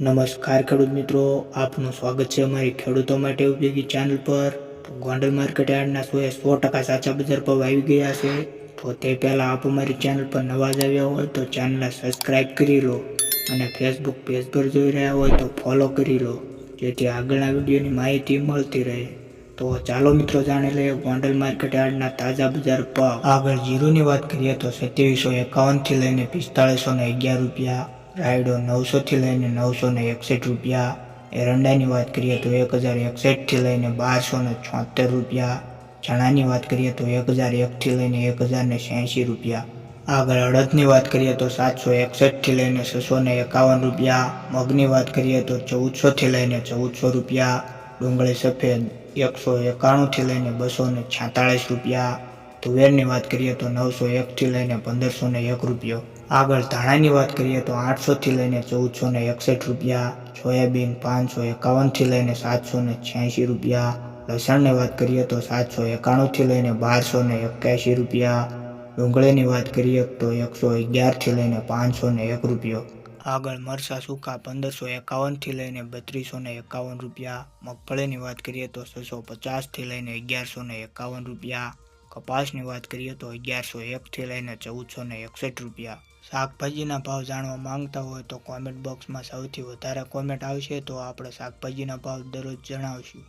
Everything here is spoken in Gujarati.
નમસ્કાર ખેડૂત મિત્રો, આપનું સ્વાગત છે અમારી ખેડૂતો માટે ઉપયોગી ચેનલ પર. તો ગોંડલ માર્કેટ યાર્ડના સો એ સો ટકા સાચા બજાર પર આવી ગયા છે. તો તે પહેલાં આપ અમારી ચેનલ પર નવા જ આવ્યા હોય તો ચેનલને સબસ્ક્રાઈબ કરી લો અને ફેસબુક પેજ પર જોઈ રહ્યા હોય તો ફોલો કરી લો, જેથી આગળના વિડીયોની માહિતી મળતી રહે. તો ચાલો મિત્રો જાણી લઈએ ગોંડલ માર્કેટ યાર્ડના તાજા બજાર ભાવ. આગળ જીરુની વાત કરીએ તો સત્યાવીસો એકાવનથી લઈને પિસ્તાળીસો ને અગિયાર રૂપિયા. રાયડો નવસોથી લઈને નવસો ને એકસઠ રૂપિયા. એરંડાની વાત કરીએ તો એક હજાર એકસઠથી લઈને બારસો ને છોતેર રૂપિયા. ચણાની વાત કરીએ તો એક હજાર એકથી લઈને એક હજાર ને છ્યાસી રૂપિયા. આગળ અડદની વાત કરીએ તો સાતસો એકસઠથી લઈને છસો ને એકાવન રૂપિયા. મગની વાત કરીએ તો ચૌદસોથી લઈને ચૌદસો રૂપિયા. ડુંગળી સફેદ એકસો એકાણુંથી લઈને બસો ને છેતાળીસ રૂપિયા. તુવેરની વાત કરીએ તો નવસો એકથી લઈને પંદરસો ને એક રૂપિયો. આગળ ધાણાની વાત કરીએ તો આઠસોથી લઈને ચૌદસો ને એકસઠ રૂપિયા, સોયાબીન પાંચસો એકાવનથી લઈને સાતસો ને છ્યાસી રૂપિયા, લસણની વાત કરીએ તો સાતસો એકાણુંથી લઈને બારસો ને એક્યાસી રૂપિયા, ડુંગળીની વાત કરીએ તો એકસો અગિયારથી લઈને પાંચસો ને એક રૂપિયો. આગળ મરસા સૂકા પંદરસો એકાવનથી લઈને બત્રીસો ને એકાવન રૂપિયા, મગફળીની વાત કરીએ તો છસો પચાસથી લઈને અગિયારસો ને એકાવન રૂપિયા કપાસની વાત કરીએ તો અગિયારસો એકથી લઈને ચૌદસો ને એકસઠ રૂપિયા. શાકભાજીના ભાવ જાણવા માંગતા હોય તો કોમેન્ટ બોક્સમાં સૌથી વધારે કોમેન્ટ આવશે તો આપણે શાકભાજીના ભાવ દરરોજ જણાવશું.